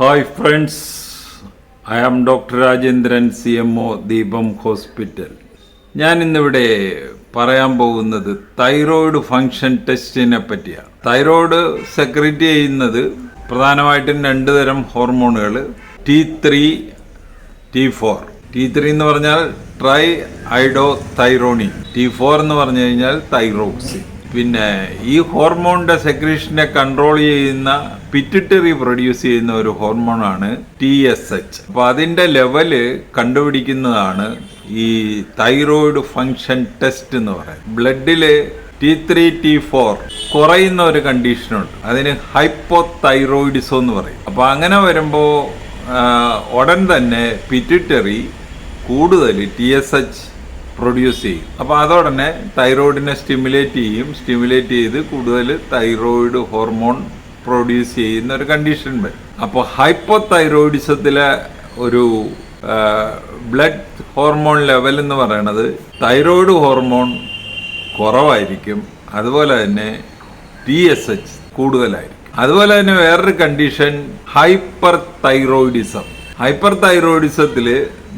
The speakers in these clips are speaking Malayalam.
Hi friends I am doctor Rajendran C M O Deepam hospital ഞാൻ ഇന്നിവിടെ പറയാൻ പോകുന്നത് തൈറോയിഡ് ഫങ്ഷൻ ടെസ്റ്റിനെ പറ്റിയാണ്. തൈറോയിഡ് സെക്രറ്റ് ചെയ്യുന്നത് പ്രധാനമായിട്ടും രണ്ട് തരം ഹോർമോണുകൾ T three T four T three എന്ന് പറഞ്ഞാൽ triiodothyronine T four എന്ന് പറഞ്ഞു കഴിഞ്ഞാൽ തൈറോക്സിൻ പിന്നെ ഈ ഹോർമോണിന്റെ സെക്രീഷനെ കൺട്രോൾ ചെയ്യുന്ന പിറ്റിറ്ററി പ്രൊഡ്യൂസ് ചെയ്യുന്ന ഒരു ഹോർമോണാണ് ടി എസ് എച്ച്. അപ്പൊ അതിന്റെ ലെവൽ കണ്ടുപിടിക്കുന്നതാണ് ഈ തൈറോയിഡ് ഫങ്ഷൻ ടെസ്റ്റ് എന്ന് പറയുന്നത്. ബ്ലഡിൽ ടി ത്രീ ടി ഫോർ കുറയുന്ന ഒരു കണ്ടീഷനുണ്ട്. അതിന് ഹൈപ്പോ തൈറോയിഡിസോ എന്ന് പറയും. അപ്പോൾ അങ്ങനെ വരുമ്പോൾ ഉടൻ തന്നെ പിറ്റിറ്ററി കൂടുതൽ ടി എസ് എച്ച് പ്രൊഡ്യൂസ് ചെയ്യും. അപ്പോൾ അതോടനെ തൈറോയിഡിനെ സ്റ്റിമുലേറ്റ് ചെയ്യും. സ്റ്റിമുലേറ്റ് ചെയ്ത് കൂടുതൽ തൈറോയിഡ് ഹോർമോൺ പ്രൊഡ്യൂസ് ചെയ്യുന്ന ഒരു കണ്ടീഷൻ വരും അപ്പോൾ ഹൈപ്പോ തൈറോയിഡിസത്തിലെ ഒരു ബ്ലഡ് ഹോർമോൺ ലെവൽ എന്ന് പറയുന്നത് തൈറോയിഡ് ഹോർമോൺ കുറവായിരിക്കും. അതുപോലെ തന്നെ ടി എസ് എച്ച് കൂടുതലായിരിക്കും. അതുപോലെ തന്നെ വേറൊരു കണ്ടീഷൻ ഹൈപ്പർ തൈറോയിഡിസം ഹൈപ്പർ തൈറോയിഡിസത്തിൽ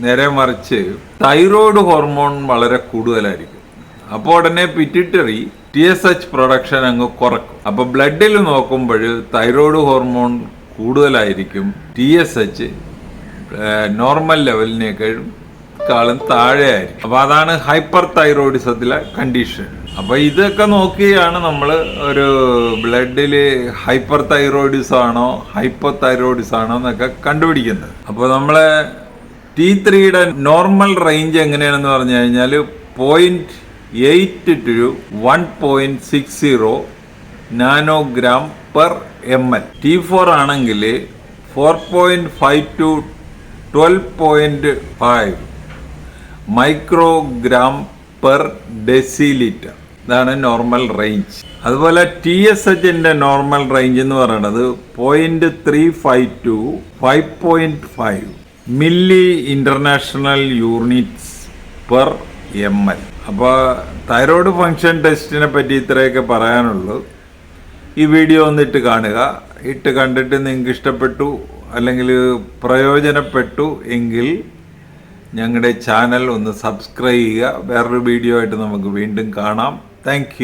നേരെ മറിച്ച് തൈറോയിഡ് ഹോർമോൺ വളരെ കൂടുതലായിരിക്കും. അപ്പോൾ ഉടനെ pituitary T S H production അങ്ങ് കുറക്കും. അപ്പോൾ ബ്ലഡിൽ നോക്കുമ്പോൾ തൈറോയിഡ് ഹോർമോൺ കൂടുതലായിരിക്കും ടി എസ് എച്ച് നോർമൽ ലെവലിനേക്കാളും കാളും താഴെയായിരിക്കും അപ്പോൾ അതാണ് ഹൈപ്പർ തൈറോയിഡിസത്തിലെ കണ്ടീഷൻ. അപ്പോൾ ഇതൊക്കെ നോക്കിയാണ് നമ്മൾ ഒരു ബ്ലഡിൽ ഹൈപ്പർ തൈറോയിഡിസ് ആണോ ഹൈപ്പോ തൈറോയിഡിസ് ആണോ എന്നൊക്കെ കണ്ടുപിടിക്കുന്നത്. അപ്പോൾ നമ്മളെ ടി ത്രീയുടെ നോർമൽ റേഞ്ച് എങ്ങനെയാണെന്ന് പറഞ്ഞു കഴിഞ്ഞാൽ point eight two one point six zero nanogram per M L. T four ആണെങ്കിൽ four point five two twelve point five microgram per decilitre. ഇതാണ് നോർമൽ റേഞ്ച്. അതുപോലെ ടി എസ് എച്ചിന്റെ നോർമൽ റേഞ്ച് എന്ന് പറയുന്നത് point three five two five point five milli international units per M L. അപ്പോൾ തൈറോയ്ഡ് ഫങ്ഷൻ ടെസ്റ്റിനെ പറ്റി ഇത്രയൊക്കെ പറയാനുള്ളൂ. ഈ വീഡിയോ ഒന്നിട്ട് കാണുക. ഇട്ട് കണ്ടിട്ട് നിങ്ങൾക്ക് ഇഷ്ടപ്പെട്ടു അല്ലെങ്കിൽ പ്രയോജനപ്പെട്ടു എങ്കിൽ ഞങ്ങളുടെ ചാനൽ ഒന്ന് സബ്സ്ക്രൈബ് ചെയ്യുക. വേറൊരു വീഡിയോ ആയിട്ട് നമുക്ക് വീണ്ടും കാണാം. താങ്ക്